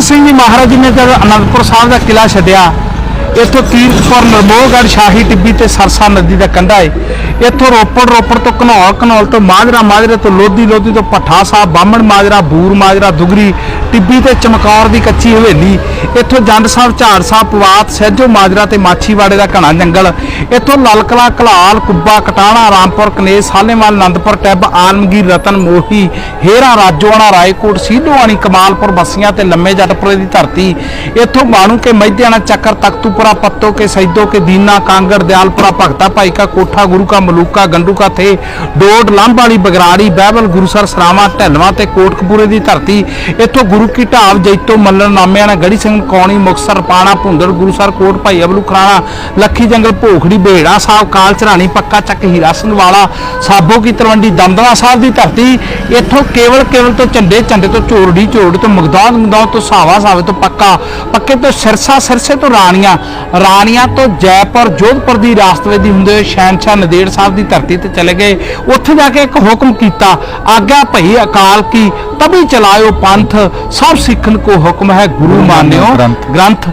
ਗੋਬਿੰਦ ਸਿੰਘ ਜੀ ਮਹਾਰਾਜ ਜੀ ਨੇ ਜਦ ਅਨੰਦਪੁਰ ਸਾਹਿਬ ਦਾ ਕਿਲਾ ਛੱਡਿਆ, ਇੱਥੋਂ ਕੀਰਤਪੁਰ ਨਰਮੋਹਗੜ੍ਹ, ਸ਼ਾਹੀ ਟਿੱਬੀ ਤੇ ਸਰਸਾ ਨਦੀ ਦਾ ਕੰਢਾ ਏ। ਇੱਥੋਂ ਰੋਪੜ ਰੋਪੜ ਤੋਂ ਘਨੌਲ ਘਨੌਲ ਤੋਂ ਮਾਜਰਾ, ਮਾਜਰੇ ਤੋਂ ਲੋਧੀ ਲੋਧੀ ਤੋਂ ਭੱਠਾ ਸਾਹਿਬ, ਬਾਹਮਣ ਮਾਜਰਾ, ਬੂਰ ਮਾਜਰਾ, ਦੁਗਰੀ, ਟਿੱਬੀ ਤੇ ਚਮਕੌਰ ਦੀ ਕੱਚੀ ਹਵੇਲੀ। ਇੱਥੋਂ ਜੰਡ ਸਾਹਿਬ, ਝਾੜ ਸਾਹਿਬ, ਪਵਾਤ, ਸਹਿਜੋ ਮਾਜਰਾ ਤੇ ਮਾਛੀਵਾੜੇ ਦਾ ਘਣਾ ਜੰਗਲ। ਇੱਥੋਂ ਲਲਕਲਾ ਕਲਾਲ ਕੁੱਬਾ, ਕਟਾਣਾ, ਰਾਮਪੁਰ ਕਨੇਸ ਸਾਲੇਵਾਲ ਆਨੰਦਪੁਰ ਟੈਬ, ਆਲਮਗੀਰ, ਰਤਨ, ਮੋਹੀ, ਹੇਰਾ, ਰਾਜੋਆਣਾ, ਰਾਏਕੋਟ ਸੀਧੋਆਣੀ ਕਮਾਲਪੁਰ, ਬਸੀਆਂ ਤੇ ਲੰਮੇ ਜੱਟਪੁਰੇ ਦੀ ਧਰਤੀ। ਇੱਥੋਂ ਮਾਣੂ ਕੇ ਮਹਿਦਿਆਣਾ ਚੱਕਰ, ਤਖਤੂਪੁਰਾ, ਪੱਤੋ ਕੇ, ਸੈਦੋ ਕੇ, ਦੀਨਾ, ਕਾਂਗੜ, ਦਿਆਲਪੁਰਾ, ਭਗਤਾ ਭਾਈ ਕਾ ਕੋਠਾ, ਗੁਰੂ ਕਾ ਮਲੂਕਾ ਗੰਡੂ ਕਾ ਡੋਡ ਲੰਬ ਵਾਲੀ ਬਗਰਾੜੀ ਬਹਿਬਲ ਗੁਰੂਸਰ ਸਰਾਵਾਂ ਢਲਵਾ ਤੇ ਕੋਟਕਪੂਰੇ ਦੀ ਧਰਤੀ। ਇੱਥੋਂ ਗੁਰੂ ਕੀ ਢਾਬ ਜੈਤੋ ਮੱਲਣ ਨਾਮਿਆਂ ਨਾਲ ਗੜੀ ਸਿੰਘ ਕੌਣੀ ਮੁਕਸਰ ਪਾਣਾ, ਭੁੰਦੜ ਗੁਰੂਸਰ ਕੋਟ ਭਾਈ ਅਬਲੂ ਖਰਾਣਾ, ਲੱਖੀ ਜੰਗਲ ਭੋਖੜੀ ਬੇੜਾ ਸਾਹਿਬ, ਕਾਲ ਚਰਾਣੀ ਪੱਕਾ ਚੱਕ ਹੀਰਾ ਸਿੰਘ ਵਾਲਾ ਸਾਬੋ ਕੀ ਤਲਵੰਡੀ, ਦਮਦਮਾ ਸਾਹਿਬ ਦੀ ਧਰਤੀ। ਇੱਥੋਂ ਕੇਵਲ ਕੇਵਲ ਤੋਂ ਝੰਡੇ ਝੰਡੇ ਤੋਂ ਝੋਰੜੀ ਝੋਰੜੀ ਤੋਂ ਮਗਦਾਨ ਮਗਦਾਨ ਤੋਂ ਸਾਵਾ, ਸਾਵੇ ਤੋਂ ਪੱਕਾ, ਪੱਕੇ ਤੋਂ ਸਿਰਸਾ, ਸਿਰਸੇ ਤੋਂ ਰਾਣੀਆਂ। ਰਾਣੀਆਂ ਤੋਂ ਜੈਪੁਰ, ਜੋਧਪੁਰ ਦੀ ਰਾਸਤਵੇ ਹੁੰਦੇ ਹੋਏ ਸ਼ਹਿਨਸ਼ਾਹ ਨਦੇੜ ਸਾਹਿਬ ਦੀ ਧਰਤੀ ਤੇ ਚਲੇ ਗਏ। ਉੱਥੇ ਜਾ ਕੇ ਇੱਕ ਹੁਕਮ ਕੀਤਾ ਆਗਿਆ ਭਈ ਅਕਾਲ ਕੀ ਤਬੀ ਚਲਾਇਓ ਪੰਥ। ਸਭ ਸਿੱਖਨ ਕੋ ਹੁਕਮ ਹੈ ਗੁਰੂ ਮਾਨਿਓ। ਗ੍ਰੰਥ। ਗ੍ਰੰਥ।